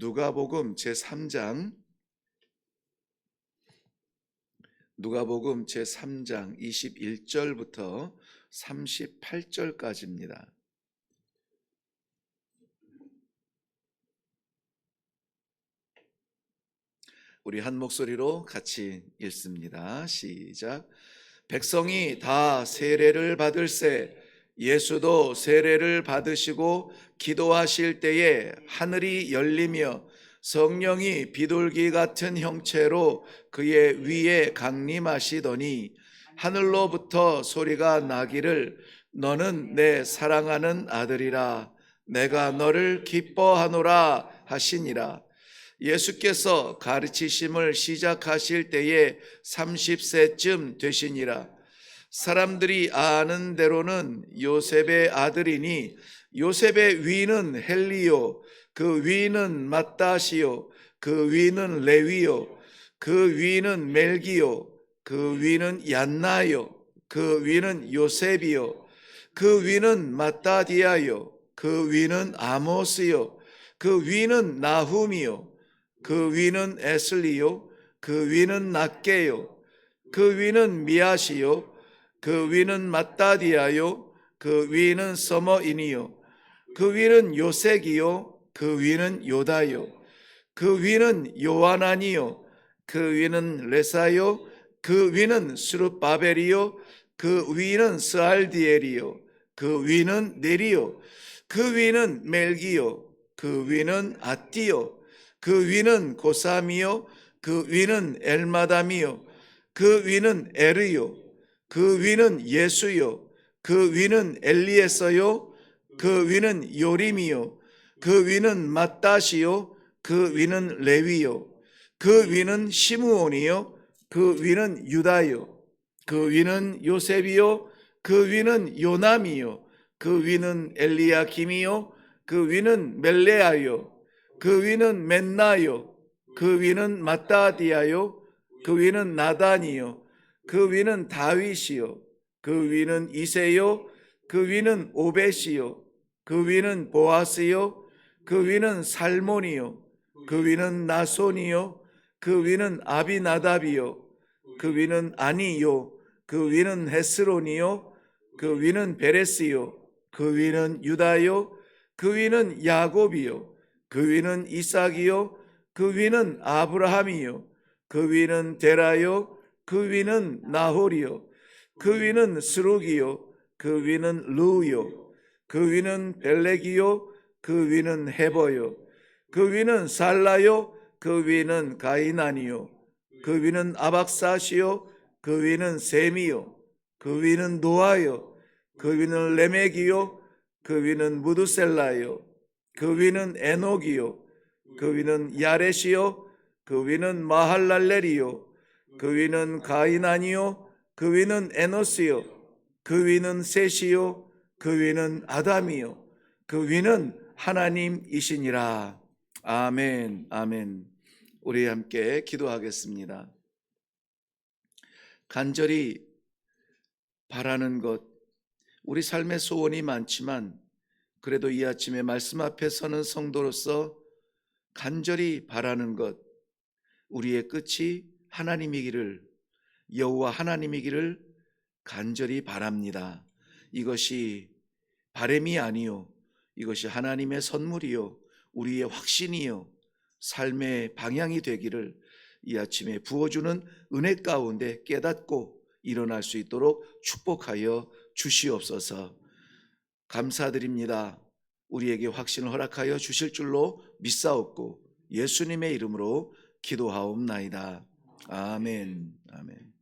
누가복음 제3장 누가복음 제3장 21절부터 38절까지입니다. 우리 한 목소리로 같이 읽습니다. 시작. 백성이 다 세례를 받을세 예수도 세례를 받으시고 기도하실 때에 하늘이 열리며 성령이 비둘기 같은 형체로 그의 위에 강림하시더니 하늘로부터 소리가 나기를 너는 내 사랑하는 아들이라. 내가 너를 기뻐하노라 하시니라. 예수께서 가르치심을 시작하실 때에 30세쯤 되시니라 사람들이 아는 대로는 요셉의 아들이니 요셉의 위는 헬리요 그 위는 마따시요 그 위는 레위요 그 위는 멜기요 그 위는 얀나요 그 위는 요셉이요 그 위는 마따디아요 그 위는 아모스요 그 위는 나훔이요 그 위는 에슬리요 그 위는 낫게요 그 위는 미아시요 그 위는 마따디아요 그 위는 서머이니요 그 위는 요색이요 그 위는 요다요 그 위는 요하나니요 그 위는 레사요 그 위는 스룹바벨이요 그 위는 스알디엘이요 그 위는 네리요 그 위는 멜기요 그 위는 아띠요 그 위는 고삼이요 그 위는 엘마담이요 그 위는 에르요 그 위는 예수요 그 위는 엘리에서요 그 위는 요림이요 그 위는 마따시요 그 위는 레위요 그 위는 시므온이요 그 위는 유다요 그 위는 요셉이요 그 위는 요남이요 그 위는 엘리야김이요 그 위는 멜레아요 그 위는 맨나요 그 위는 마따디아요 그 위는 나단이요 그 위는 다윗이요 그 위는 이세요 그 위는 오벳이요 그 위는 보아스요 그 위는 살몬이요 그 위는 나손이요 그 위는 아비나답이요 그 위는 아니요 그 위는 헤스론이요 그 위는 베레스요 그 위는 유다요 그 위는 야곱이요 그 위는 이삭이요 그 위는 아브라함이요 그 위는 데라요 그 위는 나홀이요 그 위는 스룩이요 그 위는 루요 그 위는 벨렉이요 그 위는 헤버요 그 위는 살라요 그 위는 가이나니요 그 위는 아박사시요 그 위는 셈이요 그 위는 노아요 그 위는 레메기요 그 위는 무두셀라요 그 위는 에녹이요 그 위는 야렛이요 그 위는 마할랄렐이요 그 위는 가이나니요 그 위는 에노스요 그 위는 셋이요 그 위는 아담이요 그 위는 하나님이시니라. 아멘 아멘. 우리 함께 기도하겠습니다. 간절히 바라는 것. 우리 삶의 소원이 많지만 그래도 이 아침에 말씀 앞에 서는 성도로서 간절히 바라는 것. 우리의 끝이 하나님이기를 여호와 하나님이기를 간절히 바랍니다. 이것이 바램이 아니요 이것이 하나님의 선물이요 우리의 확신이요 삶의 방향이 되기를 이 아침에 부어주는 은혜 가운데 깨닫고 일어날 수 있도록 축복하여 주시옵소서. 감사드립니다. 우리에게 확신을 허락하여 주실 줄로 믿사옵고 예수님의 이름으로 기도하옵나이다. 아멘. 아멘.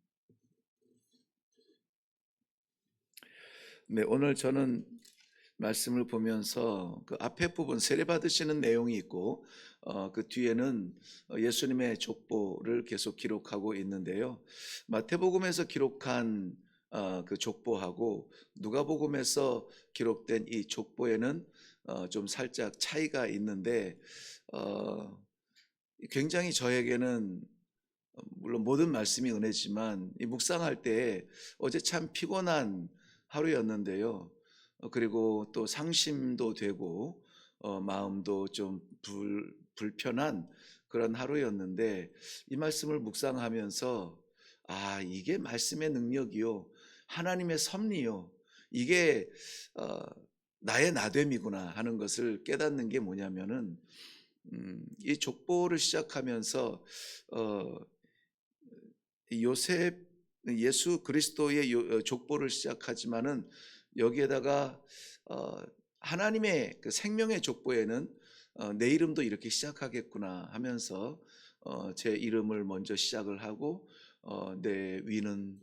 네, 오늘 저는 말씀을 보면서 그 앞에 부분 세례 받으시는 내용이 있고 어, 그 뒤에는 예수님의 족보를 계속 기록하고 있는데요. 마태복음에서 기록한 어, 그 족보하고 누가복음에서 기록된 이 족보에는 어, 좀 살짝 차이가 있는데 어, 굉장히 저에게는 물론 모든 말씀이 은혜지만 이 묵상할 때 어제 참 피곤한 하루였는데요. 어, 그리고 또 상심도 되고 어, 마음도 좀 불, 불편한 그런 하루였는데 이 말씀을 묵상하면서 아 이게 말씀의 능력이요 하나님의 섭리요 이게 어, 나의 나됨이구나 하는 것을 깨닫는 게 뭐냐면은 음, 이 족보를 시작하면서 어, 요셉 예수 그리스도의 요- 어, 족보를 시작하지만은 여기에다가 어, 하나님의 그 생명의 족보에는 어, 내 이름도 이렇게 시작하겠구나 하면서 어, 제 이름을 먼저 시작을 하고 어, 내 위는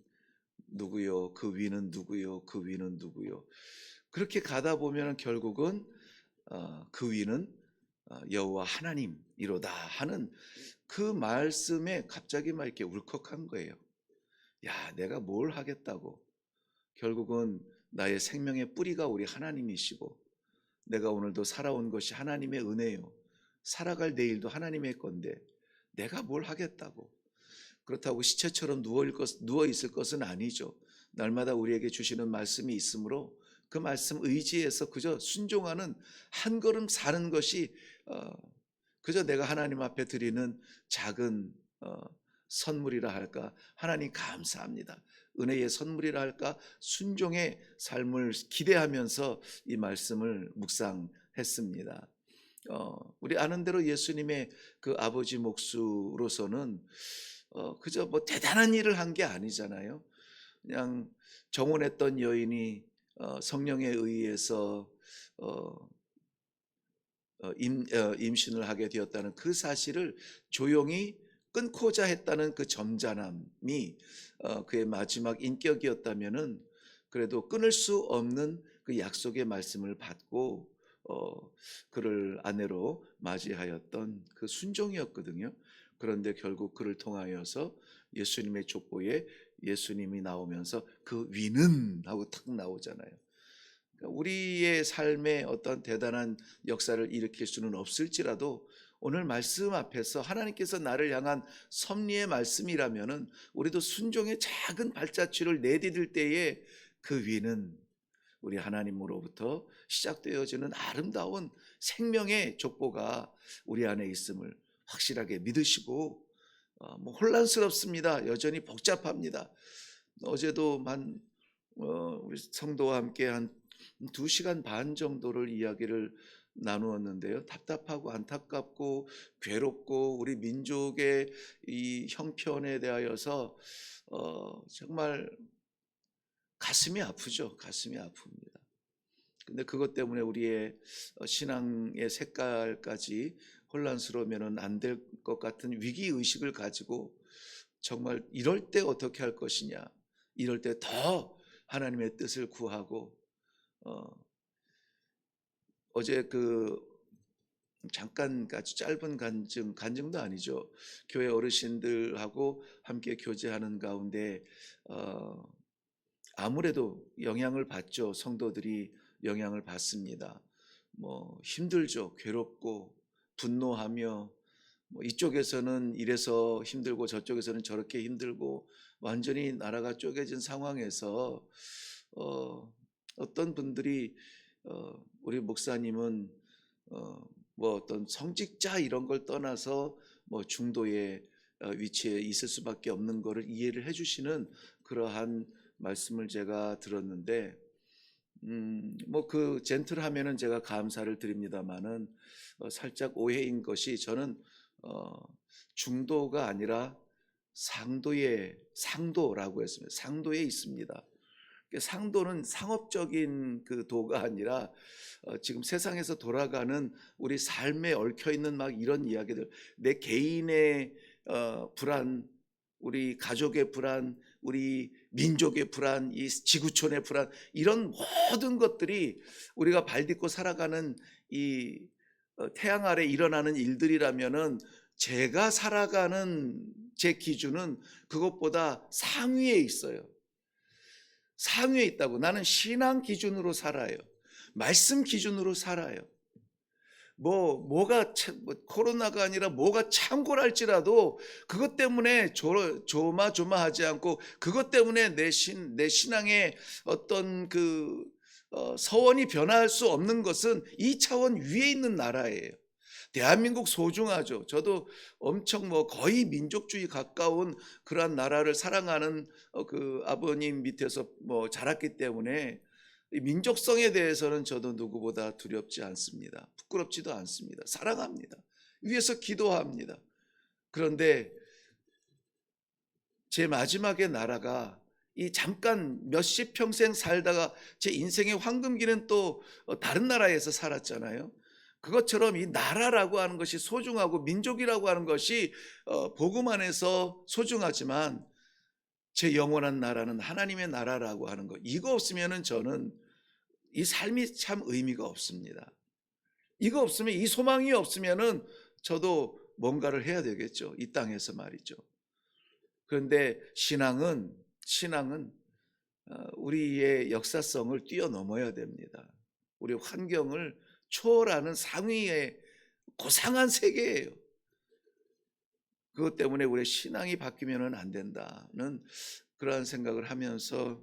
누구요? 그 위는 누구요? 그 위는 누구요? 그렇게 가다 보면 결국은 어, 그 위는 어, 여호와 하나님이로다 하는 그 말씀에 갑자기 막 이렇게 울컥한 거예요. 야, 내가 뭘 하겠다고. 결국은 나의 생명의 뿌리가 우리 하나님이시고 내가 오늘도 살아온 것이 하나님의 은혜요. 살아갈 내일도 하나님의 건데 내가 뭘 하겠다고. 그렇다고 시체처럼 누워 있을, 것은 아니죠. 날마다 우리에게 주시는 말씀이 있으므로 그 말씀 의지해서 그저 순종하는 한 걸음 사는 것이 어, 그저 내가 하나님 앞에 드리는 작은 어, 선물이라 할까 하나님 감사합니다. 은혜의 선물이라 할까 순종의 삶을 기대하면서 이 말씀을 묵상했습니다. 어, 우리 아는 대로 예수님의 그 아버지 몫으로서는 어, 그저 뭐 대단한 일을 한 게 아니잖아요. 그냥 정혼했던 여인이 어, 성령에 의해서 어, 어, 임, 어, 임신을 하게 되었다는 그 사실을 조용히 끊고자 했다는 그 점잖함이 어, 그의 마지막 인격이었다면은 그래도 끊을 수 없는 그 약속의 말씀을 받고 어, 그를 아내로 맞이하였던 그 순종이었거든요. 그런데 결국 그를 통하여서 예수님의 족보에 예수님이 나오면서 그 위는 하고 탁 나오잖아요. 그러니까 우리의 삶에 어떤 대단한 역사를 일으킬 수는 없을지라도 오늘 말씀 앞에서 하나님께서 나를 향한 섭리의 말씀이라면은 우리도 순종의 작은 발자취를 내디딜 때에 그 위는 우리 하나님으로부터 시작되어지는 아름다운 생명의 족보가 우리 안에 있음을 확실하게 믿으시고 어, 뭐 혼란스럽습니다. 여전히 복잡합니다. 어제도 만 어, 우리 성도와 함께 한 두 시간 반 정도를 이야기를 나누었는데요. 답답하고 안타깝고 괴롭고 우리 민족의 이 형편에 대하여서 어, 정말 가슴이 아프죠. 가슴이 아픕니다. 근데 그것 때문에 우리의 어, 신앙의 색깔까지 혼란스러우면 안 될 것 같은 위기 의식을 가지고 정말 이럴 때 어떻게 할 것이냐, 이럴 때 더 하나님의 뜻을 구하고 어, 어제 그 잠깐 아주 짧은 간증, 간증도 아니죠. 교회 어르신들하고 함께 교제하는 가운데 어, 아무래도 영향을 받죠. 성도들이 영향을 받습니다. 뭐 힘들죠. 괴롭고 분노하며 뭐 이쪽에서는 이래서 힘들고 저쪽에서는 저렇게 힘들고 완전히 나라가 쪼개진 상황에서 어, 어떤 분들이 어, 우리 목사님은 어, 뭐 어떤 성직자 이런 걸 떠나서 뭐 중도의 어, 위치에 있을 수밖에 없는 것을 이해를 해주시는 그러한 말씀을 제가 들었는데 음, 뭐 그 젠틀하면은 제가 감사를 드립니다만은 어, 살짝 오해인 것이 저는 어, 중도가 아니라 상도에 상도라고 했습니다. 상도에 있습니다. 그 상도는 상업적인 그 도가 아니라 어, 지금 세상에서 돌아가는 우리 삶에 얽혀 있는 막 이런 이야기들, 내 개인의 어, 불안, 우리 가족의 불안, 우리 민족의 불안, 이 지구촌의 불안, 이런 모든 것들이 우리가 발 딛고 살아가는 이 어, 태양 아래 일어나는 일들이라면은 제가 살아가는 제 기준은 그것보다 상위에 있어요. 상위에 있다고. 나는 신앙 기준으로 살아요. 말씀 기준으로 살아요. 뭐 뭐가 참- 뭐 코로나가 아니라 뭐가 창궐할지라도 그것 때문에 조, 조마조마하지 않고 그것 때문에 내 신 내 신앙의 어떤 그 어, 서원이 변화할 수 없는 것은 이 차원 위에 있는 나라예요. 대한민국 소중하죠. 저도 엄청 뭐 거의 민족주의 가까운 그러한 나라를 사랑하는 어, 그 아버님 밑에서 뭐 자랐기 때문에 이 민족성에 대해서는 저도 누구보다 두렵지 않습니다. 부끄럽지도 않습니다. 사랑합니다. 위에서 기도합니다. 그런데 제 마지막의 나라가 이 잠깐 몇십 평생 살다가 제 인생의 황금기는 또 어, 다른 나라에서 살았잖아요. 그것처럼 이 나라라고 하는 것이 소중하고 민족이라고 하는 것이 어, 복음 안에서 소중하지만 제 영원한 나라는 하나님의 나라라고 하는 것. 이거 없으면은 저는 이 삶이 참 의미가 없습니다. 이거 없으면 이 소망이 없으면은 저도 뭔가를 해야 되겠죠. 이 땅에서 말이죠. 그런데 신앙은 신앙은 어, 우리의 역사성을 뛰어넘어야 됩니다. 우리 환경을 초월하는 상위의 고상한 세계예요. 그것 때문에 우리의 신앙이 바뀌면 안 된다는 그러한 생각을 하면서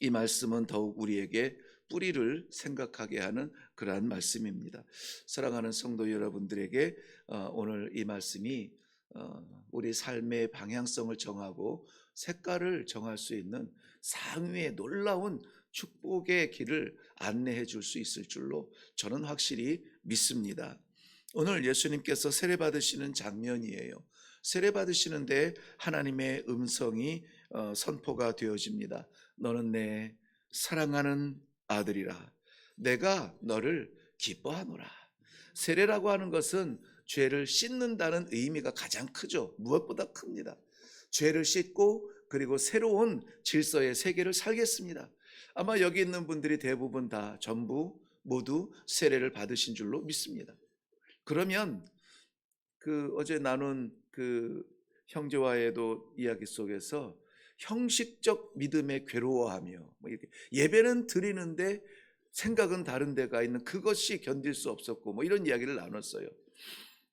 이 말씀은 더욱 우리에게 뿌리를 생각하게 하는 그러한 말씀입니다. 사랑하는 성도 여러분들에게 어, 오늘 이 말씀이 어, 우리 삶의 방향성을 정하고 색깔을 정할 수 있는 상위의 놀라운 축복의 길을 안내해 줄 수 있을 줄로 저는 확실히 믿습니다. 오늘 예수님께서 세례 받으시는 장면이에요. 세례 받으시는데 하나님의 음성이 어, 선포가 되어집니다. 너는 내 사랑하는 아들이라. 내가 너를 기뻐하노라. 세례라고 하는 것은 죄를 씻는다는 의미가 가장 크죠. 무엇보다 큽니다. 죄를 씻고 그리고 새로운 질서의 세계를 살겠습니다. 아마 여기 있는 분들이 대부분 다 전부 모두 세례를 받으신 줄로 믿습니다. 그러면 그 어제 나눈 그 형제와의도 이야기 속에서 형식적 믿음에 괴로워하며 뭐 이렇게 예배는 드리는데 생각은 다른 데가 있는 그것이 견딜 수 없었고 뭐 이런 이야기를 나눴어요.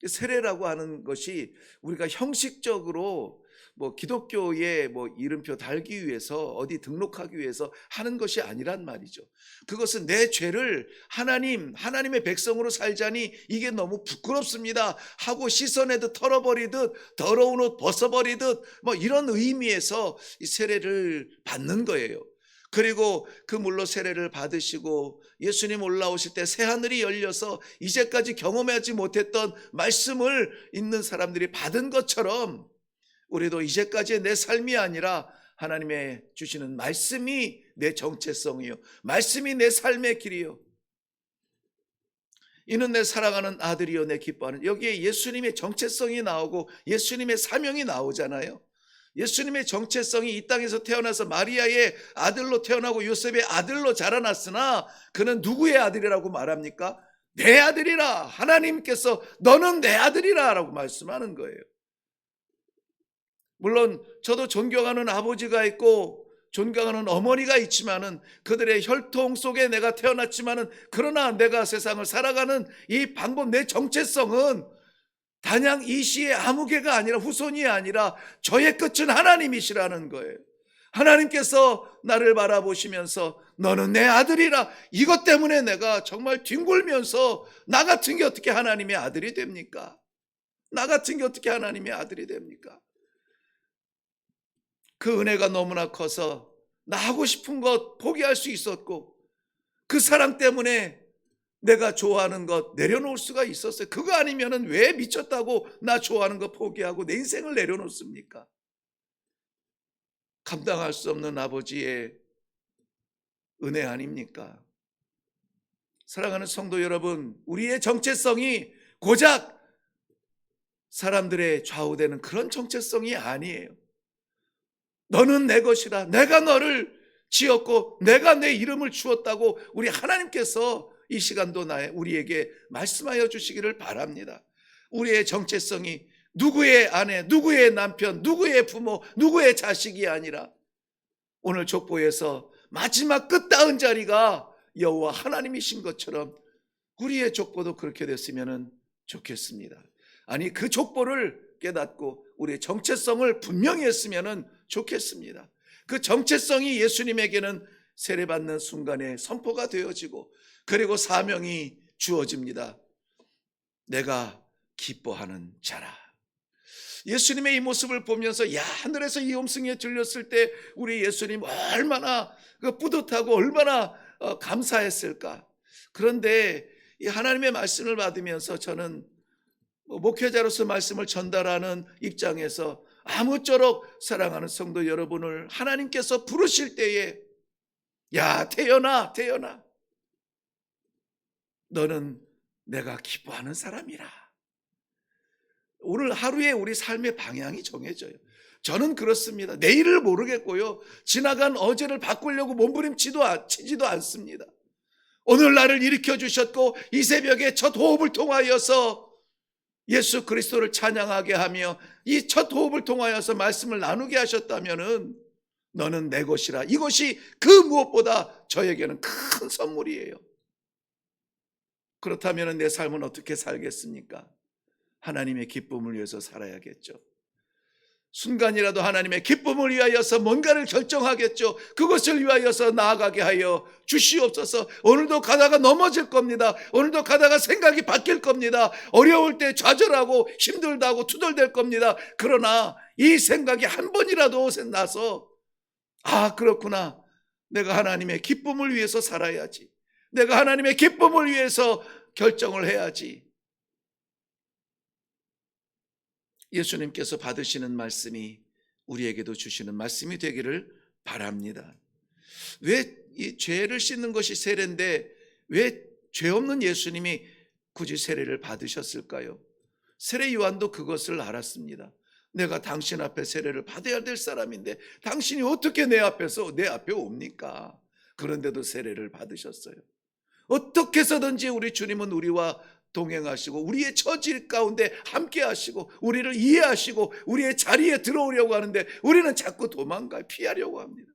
세례라고 하는 것이 우리가 형식적으로 뭐 기독교에 뭐 이름표 달기 위해서 어디 등록하기 위해서 하는 것이 아니란 말이죠. 그것은 내 죄를 하나님, 하나님의 백성으로 살자니 이게 너무 부끄럽습니다. 하고 씻어내듯 털어버리듯 더러운 옷 벗어버리듯 뭐 이런 의미에서 이 세례를 받는 거예요. 그리고 그 물로 세례를 받으시고 예수님 올라오실 때 새하늘이 열려서 이제까지 경험하지 못했던 말씀을 있는 사람들이 받은 것처럼 우리도 이제까지의 내 삶이 아니라 하나님의 주시는 말씀이 내 정체성이요. 말씀이 내 삶의 길이요. 이는 내 사랑하는 아들이요 내 기뻐하는 여기에 예수님의 정체성이 나오고 예수님의 사명이 나오잖아요. 예수님의 정체성이 이 땅에서 태어나서 마리아의 아들로 태어나고 요셉의 아들로 자라났으나 그는 누구의 아들이라고 말합니까? 내 아들이라 하나님께서 너는 내 아들이라 라고 말씀하는 거예요. 물론 저도 존경하는 아버지가 있고 존경하는 어머니가 있지만은 그들의 혈통 속에 내가 태어났지만은 그러나 내가 세상을 살아가는 이 방법 내 정체성은 단양 이시의 아무개가 아니라 후손이 아니라 저의 끝은 하나님이시라는 거예요. 하나님께서 나를 바라보시면서 너는 내 아들이라 이것 때문에 내가 정말 뒹굴면서 나 같은 게 어떻게 하나님의 아들이 됩니까? 나 같은 게 어떻게 하나님의 아들이 됩니까? 그 은혜가 너무나 커서 나 하고 싶은 것 포기할 수 있었고 그 사랑 때문에 내가 좋아하는 것 내려놓을 수가 있었어요. 그거 아니면은 왜 미쳤다고 나 좋아하는 것 포기하고 내 인생을 내려놓습니까? 감당할 수 없는 아버지의 은혜 아닙니까? 사랑하는 성도 여러분, 우리의 정체성이 고작 사람들의 좌우되는 그런 정체성이 아니에요. 너는 내 것이다. 내가 너를 지었고 내가 내 이름을 주었다고 우리 하나님께서 이 시간도 나의 우리에게 말씀하여 주시기를 바랍니다. 우리의 정체성이 누구의 아내, 누구의 남편, 누구의 부모, 누구의 자식이 아니라 오늘 족보에서 마지막 끝다운 자리가 여호와 하나님이신 것처럼 우리의 족보도 그렇게 됐으면 좋겠습니다. 아니 그 족보를 깨닫고 우리의 정체성을 분명히 했으면 좋겠습니다. 그 정체성이 예수님에게는 세례받는 순간에 선포가 되어지고 그리고 사명이 주어집니다. 내가 기뻐하는 자라. 예수님의 이 모습을 보면서 야 하늘에서 이 음성이 들렸을 때 우리 예수님 얼마나 그 뿌듯하고 얼마나 어, 감사했을까. 그런데 이 하나님의 말씀을 받으면서 저는 뭐 목회자로서 말씀을 전달하는 입장에서 아무쪼록 사랑하는 성도 여러분을 하나님께서 부르실 때에 야 태연아 태연아 너는 내가 기뻐하는 사람이라. 오늘 하루에 우리 삶의 방향이 정해져요. 저는 그렇습니다. 내일을 모르겠고요. 지나간 어제를 바꾸려고 몸부림치도 안- 치지도 않습니다. 오늘 나를 일으켜 주셨고 이 새벽에 첫 호흡을 통하여서 예수 그리스도를 찬양하게 하며 이 첫 호흡을 통하여서 말씀을 나누게 하셨다면은 너는 내 것이라. 이것이 그 무엇보다 저에게는 큰 선물이에요. 그렇다면 내 삶은 어떻게 살겠습니까? 하나님의 기쁨을 위해서 살아야겠죠. 순간이라도 하나님의 기쁨을 위하여서 뭔가를 결정하겠죠. 그것을 위하여서 나아가게 하여 주시옵소서. 오늘도 가다가 넘어질 겁니다. 오늘도 가다가 생각이 바뀔 겁니다. 어려울 때 좌절하고 힘들다고 투덜댈 겁니다. 그러나 이 생각이 한 번이라도 나서 아, 그렇구나. 내가 하나님의 기쁨을 위해서 살아야지. 내가 하나님의 기쁨을 위해서 결정을 해야지. 예수님께서 받으시는 말씀이 우리에게도 주시는 말씀이 되기를 바랍니다. 왜 이 죄를 씻는 것이 세례인데 왜 죄 없는 예수님이 굳이 세례를 받으셨을까요? 세례 요한도 그것을 알았습니다. 내가 당신 앞에 세례를 받아야 될 사람인데 당신이 어떻게 내 앞에서 내 앞에 옵니까? 그런데도 세례를 받으셨어요. 어떻게 해서든지 우리 주님은 우리와 동행하시고 우리의 처질 가운데 함께 하시고 우리를 이해하시고 우리의 자리에 들어오려고 하는데 우리는 자꾸 도망가 피하려고 합니다.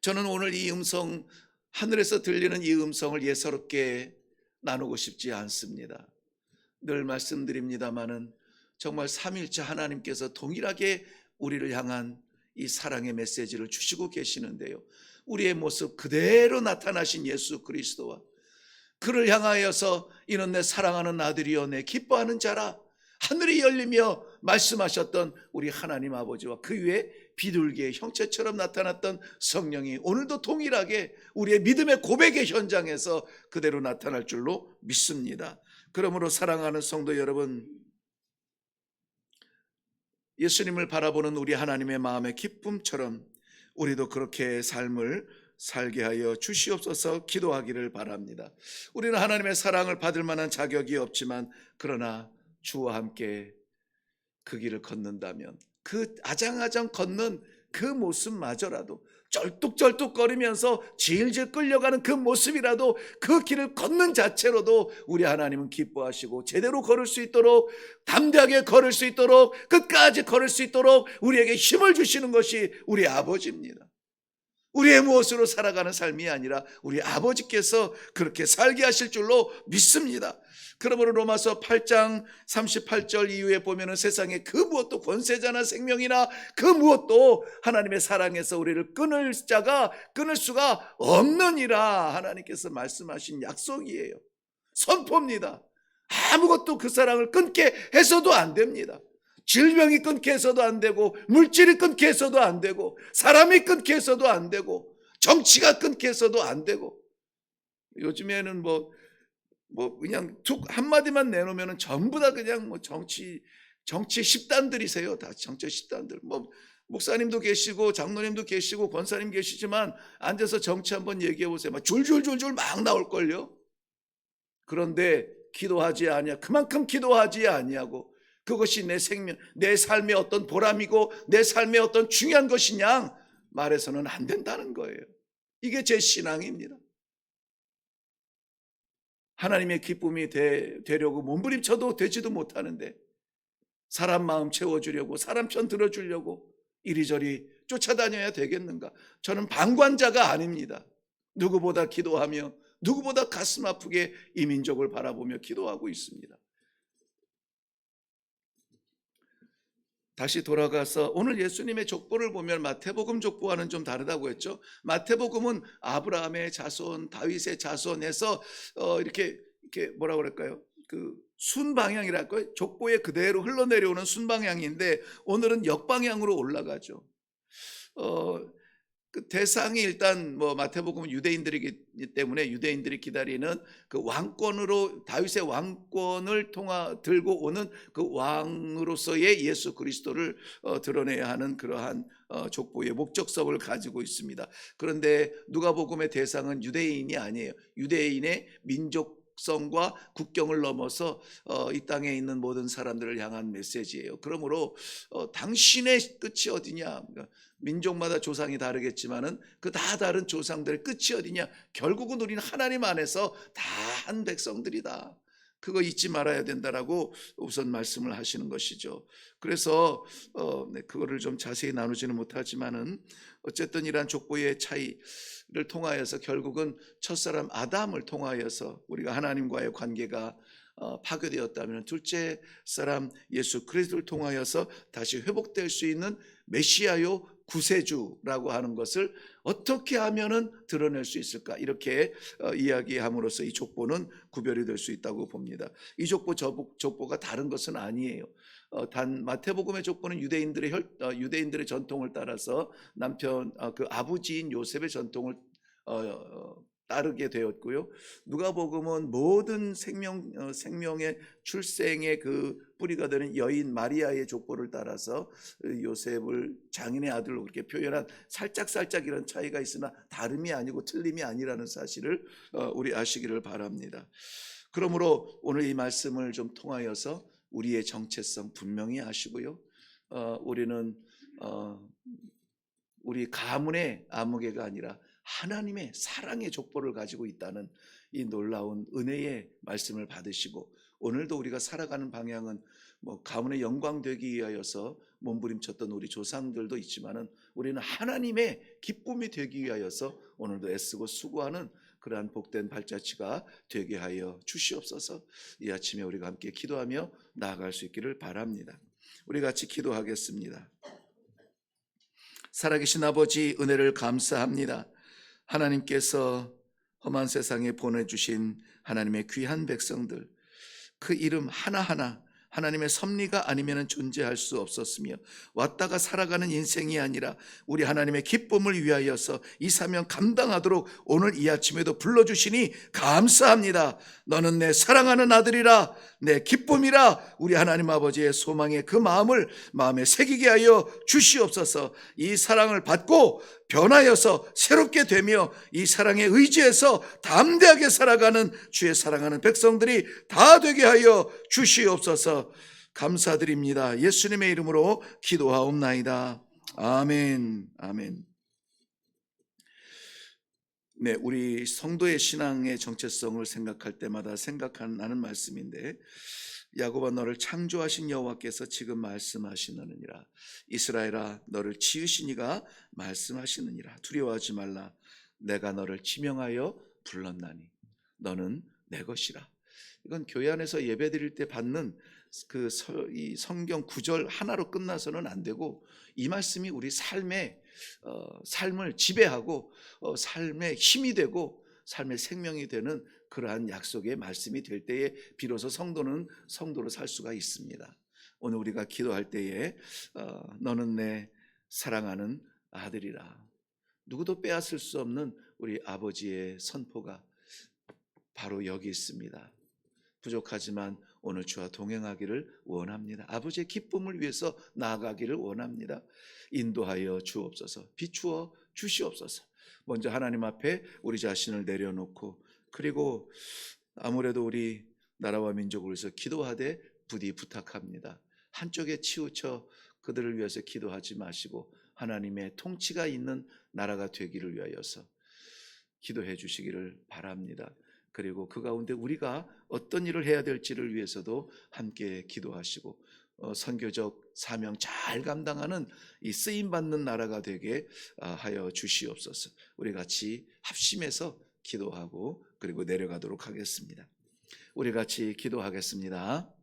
저는 오늘 이 음성 하늘에서 들리는 이 음성을 예사롭게 나누고 싶지 않습니다. 늘 말씀드립니다마는 정말 삼일째 하나님께서 동일하게 우리를 향한 이 사랑의 메시지를 주시고 계시는데요. 우리의 모습 그대로 나타나신 예수 그리스도와 그를 향하여서 이는 내 사랑하는 아들이여 내 기뻐하는 자라 하늘이 열리며 말씀하셨던 우리 하나님 아버지와 그 위에 비둘기의 형체처럼 나타났던 성령이 오늘도 동일하게 우리의 믿음의 고백의 현장에서 그대로 나타날 줄로 믿습니다. 그러므로 사랑하는 성도 여러분 예수님을 바라보는 우리 하나님의 마음의 기쁨처럼 우리도 그렇게 삶을 살게 하여 주시옵소서 기도하기를 바랍니다. 우리는 하나님의 사랑을 받을 만한 자격이 없지만 그러나 주와 함께 그 길을 걷는다면 그 아장아장 걷는 그 모습마저라도 쩔뚝쩔뚝거리면서 질질 끌려가는 그 모습이라도 그 길을 걷는 자체로도 우리 하나님은 기뻐하시고 제대로 걸을 수 있도록 담대하게 걸을 수 있도록 끝까지 걸을 수 있도록 우리에게 힘을 주시는 것이 우리 아버지입니다. 우리의 무엇으로 살아가는 삶이 아니라 우리 아버지께서 그렇게 살게 하실 줄로 믿습니다. 그러므로 로마서 8장 38절 이후에 보면은 세상에 그 무엇도 권세자나 생명이나 그 무엇도 하나님의 사랑에서 우리를 끊을 자가 끊을 수가 없느니라 하나님께서 말씀하신 약속이에요. 선포입니다. 아무것도 그 사랑을 끊게 해서도 안 됩니다. 질병이 끊게 해서도 안 되고 물질이 끊게 해서도 안 되고 사람이 끊게 해서도 안 되고 정치가 끊게 해서도 안 되고 요즘에는 뭐뭐 그냥 툭 한마디만 내놓으면 전부 다 그냥 뭐 정치 정치 십단들이세요. 다 정치 십단들. 뭐 목사님도 계시고 장로님도 계시고 권사님 계시지만 앉아서 정치 한번 얘기해 보세요. 막 줄줄줄줄 막 나올 걸요. 그런데 기도하지 아니야. 그만큼 기도하지 아니하고 그것이 내 생명, 내 삶의 어떤 보람이고 내 삶의 어떤 중요한 것이냐 말해서는 안 된다는 거예요. 이게 제 신앙입니다. 하나님의 기쁨이 되, 되려고 몸부림쳐도 되지도 못하는데 사람 마음 채워주려고 사람 편 들어주려고 이리저리 쫓아다녀야 되겠는가? 저는 방관자가 아닙니다. 누구보다 기도하며 누구보다 가슴 아프게 이 민족을 바라보며 기도하고 있습니다. 다시 돌아가서 오늘 예수님의 족보를 보면 마태복음 족보와는 좀 다르다고 했죠. 마태복음은 아브라함의 자손, 다윗의 자손에서 어 이렇게 이렇게 뭐라 그럴까요? 그 순방향이랄까요? 족보에 그대로 흘러내려오는 순방향인데 오늘은 역방향으로 올라가죠. 어, 그 대상이 일단 뭐 마태복음은 유대인들이기 때문에 유대인들이 기다리는 그 왕권으로 다윗의 왕권을 통하 들고 오는 그 왕으로서의 예수 그리스도를 어, 드러내야 하는 그러한 어, 족보의 목적성을 가지고 있습니다. 그런데 누가복음의 대상은 유대인이 아니에요. 유대인의 민족 성과 국경을 넘어서 어, 이 땅에 있는 모든 사람들을 향한 메시지예요. 그러므로 어, 당신의 끝이 어디냐? 민족마다 조상이 다르겠지만은 그 다 다른 조상들의 끝이 어디냐? 결국은 우리는 하나님 안에서 다 한 백성들이다. 그거 잊지 말아야 된다라고 우선 말씀을 하시는 것이죠. 그래서 어, 네, 그거를 좀 자세히 나누지는 못하지만은 어쨌든 이러한 족보의 차이를 통하여서 결국은 첫사람 아담을 통하여서 우리가 하나님과의 관계가 어, 파괴되었다면 둘째 사람 예수 그리스도를 통하여서 다시 회복될 수 있는 메시아요 구세주라고 하는 것을 어떻게 하면은 드러낼 수 있을까 이렇게 어, 이야기함으로써 이 족보는 구별이 될 수 있다고 봅니다. 이 족보 저 족보가 다른 것은 아니에요. 어, 단 마태복음의 족보는 유대인들의 혈, 어, 유대인들의 전통을 따라서 남편 어, 그 아버지인 요셉의 전통을 어, 어, 따르게 되었고요. 누가복음은 모든 생명 어, 생명의 출생의 그 뿌리가 되는 여인 마리아의 족보를 따라서 그 요셉을 장인의 아들로 그렇게 표현한 살짝 살짝 이런 차이가 있으나 다름이 아니고 틀림이 아니라는 사실을 어, 우리 아시기를 바랍니다. 그러므로 오늘 이 말씀을 좀 통하여서 우리의 정체성 분명히 아시고요. 어, 우리는 어, 우리 가문의 아무개가 아니라 하나님의 사랑의 족보를 가지고 있다는 이 놀라운 은혜의 말씀을 받으시고 오늘도 우리가 살아가는 방향은 뭐 가문의 영광 되기 위하여서 몸부림쳤던 우리 조상들도 있지만은 우리는 하나님의 기쁨이 되기 위하여서 오늘도 애쓰고 수고하는 그러한 복된 발자취가 되게 하여 주시옵소서. 이 아침에 우리가 함께 기도하며 나아갈 수 있기를 바랍니다. 우리 같이 기도하겠습니다. 살아계신 아버지 은혜를 감사합니다. 하나님께서 험한 세상에 보내주신 하나님의 귀한 백성들 그 이름 하나하나 하나님의 섭리가 아니면 존재할 수 없었으며 왔다가 살아가는 인생이 아니라 우리 하나님의 기쁨을 위하여서 이 사명 감당하도록 오늘 이 아침에도 불러주시니 감사합니다. 너는 내 사랑하는 아들이라 내 기쁨이라 우리 하나님 아버지의 소망의 그 마음을 마음에 새기게 하여 주시옵소서 이 사랑을 받고 변하여서 새롭게 되며 이 사랑에 의지해서 담대하게 살아가는 주의 사랑하는 백성들이 다 되게 하여 주시옵소서 감사드립니다. 예수님의 이름으로 기도하옵나이다. 아멘. 아멘. 네, 우리 성도의 신앙의 정체성을 생각할 때마다 생각하는 말씀인데 야곱아 너를 창조하신 여호와께서 지금 말씀하시느니라 이스라엘아 너를 지으신 이가 말씀하시느니라 두려워하지 말라 내가 너를 지명하여 불렀나니 너는 내 것이라 이건 교회 안에서 예배 드릴 때 받는 그 이 성경 구절 하나로 끝나서는 안 되고 이 말씀이 우리 삶의 어, 삶을 지배하고 어, 삶의 힘이 되고 삶의 생명이 되는 그러한 약속의 말씀이 될 때에 비로소 성도는 성도로 살 수가 있습니다. 오늘 우리가 기도할 때에 어, 너는 내 사랑하는 아들이라 누구도 빼앗을 수 없는 우리 아버지의 선포가 바로 여기 있습니다. 부족하지만 오늘 주와 동행하기를 원합니다. 아버지의 기쁨을 위해서 나아가기를 원합니다. 인도하여 주옵소서. 비추어 주시옵소서. 먼저 하나님 앞에 우리 자신을 내려놓고 그리고 아무래도 우리 나라와 민족을 위해서 기도하되 부디 부탁합니다. 한쪽에 치우쳐 그들을 위해서 기도하지 마시고 하나님의 통치가 있는 나라가 되기를 위하여서 기도해 주시기를 바랍니다. 그리고 그 가운데 우리가 어떤 일을 해야 될지를 위해서도 함께 기도하시고 어, 선교적 사명 잘 감당하는 이 쓰임 받는 나라가 되게 아, 하여 주시옵소서. 우리 같이 합심해서 기도하고 그리고 내려가도록 하겠습니다. 우리 같이 기도하겠습니다.